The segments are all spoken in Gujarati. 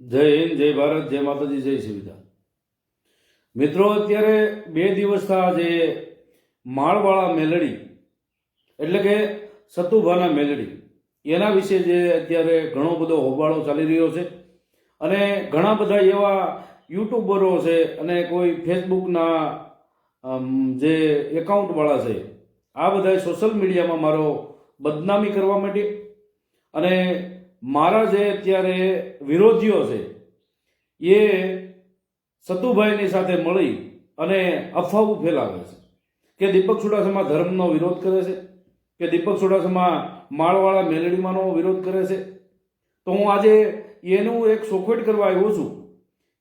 જય હિન્દ, જય ભારત, જય માતાજી, જય સુવિધા મિત્રો, અત્યારે બે દિવસના જે માળવાળા મેલડી, એટલે કે સતુભાના મેલડી. એના વિશે જે અત્યારે ઘણો બધો હોબાળો ચાલી રહ્યો છે. અને ઘણા બધા એવા યુટ્યુબરો છે અને કોઈ ફેસબુકના જે એકાઉન્ટવાળા છે, આ બધા સોશિયલ મીડિયામાં મારો બદનામી કરવા માટે અને મારા જે અત્યારે વિરોધીઓ છે, એ સતુભાઈની સાથે મળી અને અફવાઓ ફેલાવે છે કે દીપક ચુડાસમા ધર્મનો વિરોધ કરે છે, કે દીપક ચુડાસમા માળવાળા મેલડીમાંનો વિરોધ કરે છે. તો હું આજે એનું એક સોખવેટ કરવા આવ્યો છું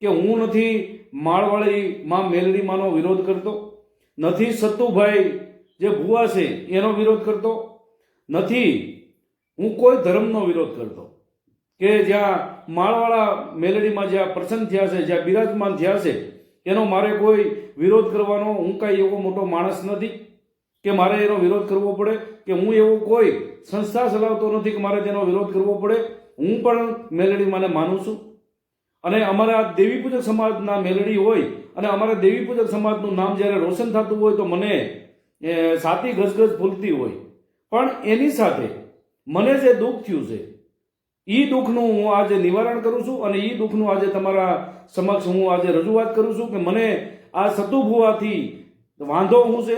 કે હું નથી માળવાળી માં મેલડીમાંનો વિરોધ કરતો, નથી સતુભાઈ જે ભુવા છે એનો વિરોધ કરતો, નથી હું કોઈ ધર્મનો વિરોધ કરતો. કે જ્યાં માળવાળા મેલડીમાં જ્યાં પ્રસન્ન થયા છે, જ્યાં બિરાજમાન થયા છે, એનો મારે કોઈ વિરોધ કરવાનો, હું કાંઈ એવો મોટો માણસ નથી કે મારે એનો વિરોધ કરવો પડે, કે હું એવો કોઈ સંસ્થા ચલાવતો નથી કે મારે તેનો વિરોધ કરવો પડે, હું પણ મેલડીમાંને માનું છું. અને અમારા દેવી પૂજક સમાજના મેલડી હોય, અને અમારા દેવી પૂજક સમાજનું નામ જ્યારે રોશન થતું હોય તો મને સાતી ગસગસ ફૂલતી હોય. પણ એની સાથે મને જે દુઃખ થયું છે એ દુઃખનું હું આજે નિવારણ કરું છું અને એ દુઃખનું આજે તમારા સમક્ષ હું આજે રજૂઆત કરું છું કે મને આ સતુભુવાથી વાંધો શું છે?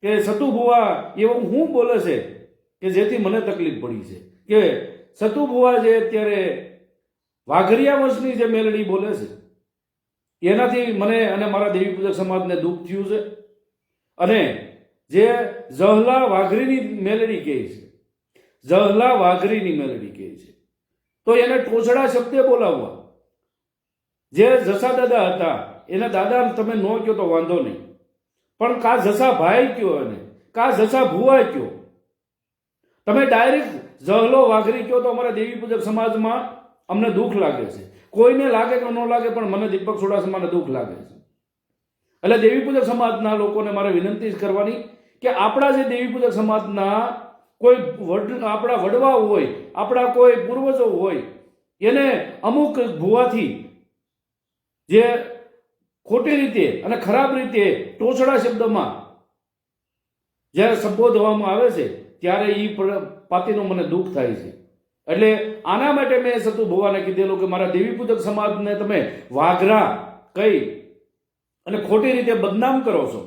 કે સતુભુવા એવું હું બોલે છે કે જેથી મને તકલીફ પડી છે? કે સતુભુવા જે અત્યારે વાઘરિયા વંશની જે મેલડી બોલે છે, એનાથી મને અને મારા દેવી પૂજક સમાજને દુઃખ થયું છે. અને જે જહલા વાઘરીની મેલડી કહે છે જહલા વાઘરીની મેલડી કહે છે. તો એને ટોચડા શબ્દે બોલાવવા. જે જસા દાદા હતા, એના દાદા તમે ન કહો તો વાંધો નહીં. પણ કા જસા ભાઈ કયો એને કા જસા ભુવા કયો? તમે ડાયરેક્ટ ઝહલો વાઘરી કયો તો અમારા દેવી પૂજક સમાજમાં અમને દુઃખ લાગે છે. કોઈને લાગે કે ન લાગે, પણ મને દીપક ચુડાસમાને દુઃખ લાગે છે. એટલે દેવી પૂજક સમાજના લોકોને મારે વિનંતી કરવાની કે આપણા જે દેવી પૂજક સમાજના કોઈ વડ, આપણા વડવા હોય, આપણા કોઈ પૂર્વજો હોય, એને અમુક ભૂવાથી જે ખોટી રીતે અને ખરાબ રીતે ટોચડા શબ્દમાં જ્યારે સંબોધવામાં આવે છે, ત્યારે એ પાતીનું મને દુઃખ થાય છે. એટલે આના માટે મેં સતુ ભુવાને કીધેલું કે મારા દેવી પૂજક સમાજને તમે વાઘરા કહી અને ખોટી રીતે બદનામ કરો છો.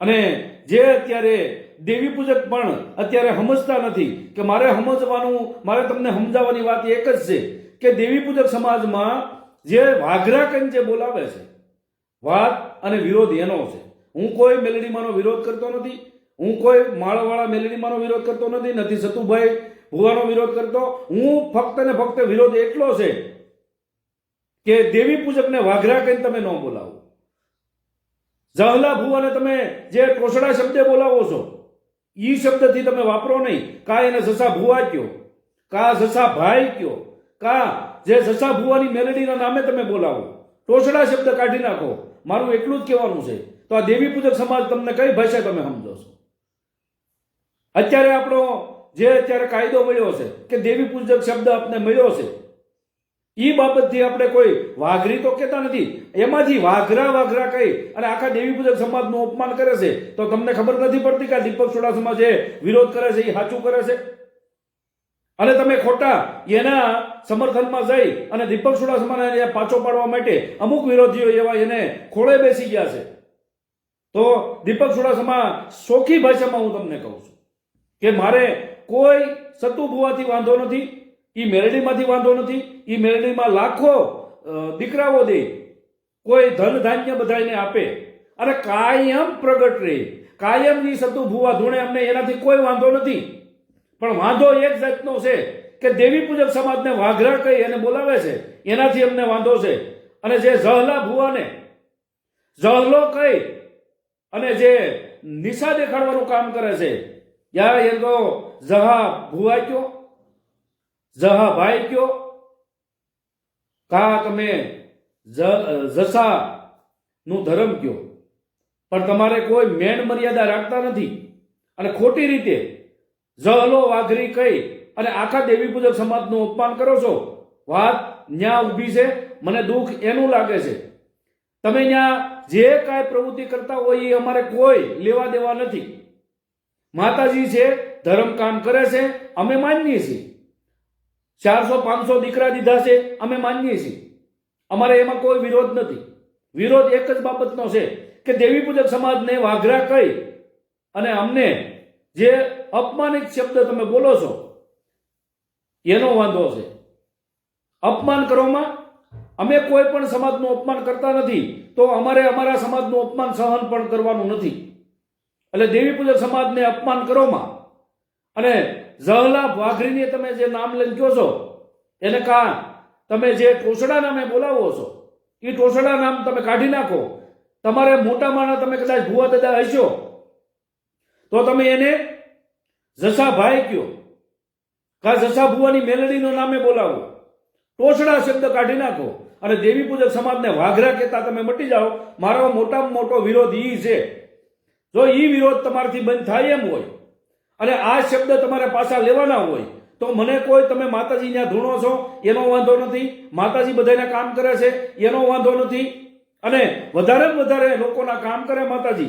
અને જે અત્યારે દેવી પૂજક પણ અત્યારે સમજતા નથી કે મારે સમજવાનું, મારે તમને સમજાવવાની વાત એક જ છે કે દેવી પૂજક સમાજમાં જે વાઘરા કહીને જે બોલાવે છે, વાત અને વિરોધ એનો છે. હું કોઈ મેલડીમાંનો વિરોધ કરતો નથી, હું કોઈ માળવાળા મેલડીમાંનો વિરોધ કરતો નથી નથી સતુભાઈ ભુવાનો વિરોધ કરતો. હું ફક્ત ને ફક્ત વિરોધ એટલો છે કે દેવી પૂજકને વાઘરા કહીને તમે ન બોલાવો. જહલા ભુવાને તમે જે ટોસડા શબ્દે બોલાવો છો ઈ શબ્દથી તમે વાપરો નહીં. કા એને સસા ભુવા કયો? કા સસા ભાઈ કયો? કા જે સસા ભુવાની મેલડીના નામે તમે બોલાવો? ટોસડા શબ્દ કાઢી નાખો. મારું એટલું જ કહેવાનું છે. તો આ દેવી પૂજક સમાજ તમને કઈ ભાષા તમે સમજો છો? અત્યારે આપણો જે અત્યારે કાયદો મળ્યો છે કે દેવી પૂજક શબ્દ આપને મળ્યો છે ઈ બાબતથી આપણે કોઈ વાઘરી તો કહેતા નથી. એમાંથી વાઘરા વાઘરા કહી અને આખા દેવી પૂજક સમાજનું અપમાન કરે છે. તો તમને ખબર નથી પડતી કે દીપક ચુડાસમા જે વિરોધ કરે છે એ સાચું કરે છે? અને તમે ખોટા એના સમર્થનમાં જઈ અને દીપક ચુડાસમાને પાછો પાડવા માટે અમુક વિરોધીઓ એવા એને ખોળે બેસી ગયા છે. તો દીપક ચુડાસમા સોખી ભાષામાં હું તમને કહું છું કે મારે કોઈ સતુ ભુવાથી વાંધો નથી. એ મેરડીમાંથી વાંધો નથી. એ મેરડીમાં લાખો દીકરાઓ દે. કોઈ ધન ધાન્ય બધાને આપે. અને કાયમ પ્રગટ રહે કાયમની સતુ ભુવા ધૂણે અમને એનાથી કોઈ વાંધો નથી. પણ વાંધો એક જાતનો છે કે દેવી પૂજક સમાજને વાઘરા કહી અને બોલાવે છે, એનાથી અમને વાંધો છે. અને જે જહલા ભુવાને જહલો કહી અને જે નિશા દેખાડવાનું કામ કરે છે. યા એ તો જહા ભુવા કયો? જહા ભાઈ કયો? કા તમે જસા નું ધર્મ કયો? પણ તમારે કોઈ મેન મર્યાદા રાખતા નથી. અને ખોટી રીતે જહલો વાઘરી કહી અને આખા દેવી પૂજક સમાજનું અપમાન કરો છો. વાત ન્યા ઊભી છે, મને દુઃખ એનું લાગે છે. તમે ત્યાં જે કાંઈ પ્રવૃત્તિ કરતા હોય એ અમારે કોઈ લેવા દેવા નથી. માતાજી છે ધર્મ કામ કરે છે, અમે માનીએ છીએ. ચારસો, પાંચસો દીકરા દીધા છે, અમે માનીએ છીએ. અમારે એમાં કોઈ વિરોધ નથી. વિરોધ એક જ બાબતનો છે કે દેવી પૂજક સમાજને વાઘરા કહી અને અમને જે અપમાનિત શબ્દ તમે બોલો છો, એનો વાંધો છે. અપમાન કરવામાં અમે કોઈ પણ સમાજનું અપમાન કરતા નથી, તો અમારે અમારા સમાજનું અપમાન સહન પણ કરવાનું નથી. એટલે દેવી પૂજક સમાજને અપમાન કરોમાં અને ઝહલા વાઘરીને તમે જે નામ લઈને કહો છો, એને કા તમે જે ટોસડા નામે બોલાવો છો એ ટોસડા નામ તમે કાઢી નાખો. તમારે મોટા માણા તમે કદાચ ભુવા દાદા હશો, તો તમે એને જસાભાઈ કયો કા જસા ભુવાની મેલડીનો નામે બોલાવો. ટોસડા શબ્દ કાઢી નાખો અને દેવી પૂજક સમાજને વાઘરા કહેતા તમે મટી જાઓ. મારો મોટામાં મોટો વિરોધ ઈ છે. જો ઈ વિરોધ તમારાથી બંધ થાય એમ હોય અને આ શબ્દ તમારે પાછા લેવાના હોય, તો મને કોઈ, તમે માતાજી ત્યાં ધૂણો છો, એનો વાંધો નથી. માતાજી બધાને કામ કરે છે, એનો વાંધો નથી. અને વધારે વધારે લોકોના કામ કરે માતાજી.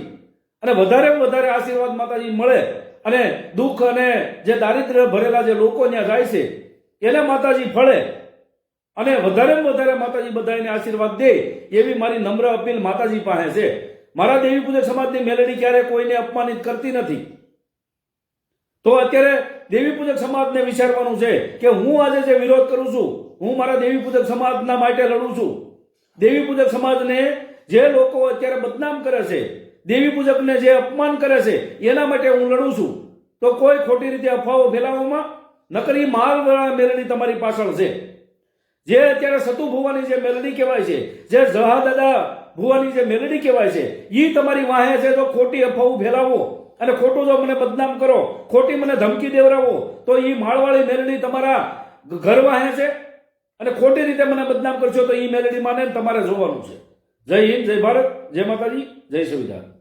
અને વધારે વધારે આશીર્વાદ માતાજી મળે. અને દુઃખ અને જે દારિદ્ર્ય ભરેલા જે લોકો ત્યાં જાય છે, એને માતાજી ફળે. અને વધારે વધારે માતાજી બધાને આશીર્વાદ દે, એવી મારી નમ્ર અપીલ માતાજી પાસે છે. મારા દેવી પૂજક સમાજની મેલડી ક્યારે કોઈને અપમાનિત કરતી નથી. તો અત્યારે દેવી પૂજક સમાજને વિચારવાનું છે કે હું આજે જે વિરોધ કરું છું, હું મારા દેવી પૂજક સમાજના માટે લડું છું. દેવી પૂજક સમાજને જે લોકો અત્યારે બદનામ કરે છે દેવી પૂજકને જે અપમાન કરે છે, એના માટે હું લડું છું. તો કોઈ ખોટી રીતે અફવાઓ ફેલાવવામાં નકરી માલવાળા મેળણી તમારી પાછળ છે. જે અત્યારે સતુ ભુવાની જે મેલડી કહેવાય છે, જે જહા દાદા ભુવાની જે મેલડી કહેવાય છે એ તમારી વાહે છે તો ખોટી અફવાઓ ફેલાવો. અને ખોટું જો મને બદનામ કરો, ખોટી મને ધમકી દેવરાવો, તો એ માળવાળી મેલડી તમારા ઘર વાહે છે? અને ખોટી રીતે મને બદનામ કરશો તો એ મેલડી માને તમારે જોવાનું છે. જય હિન્દ, જય ભારત, જય માતાજી, જય સંવિધાન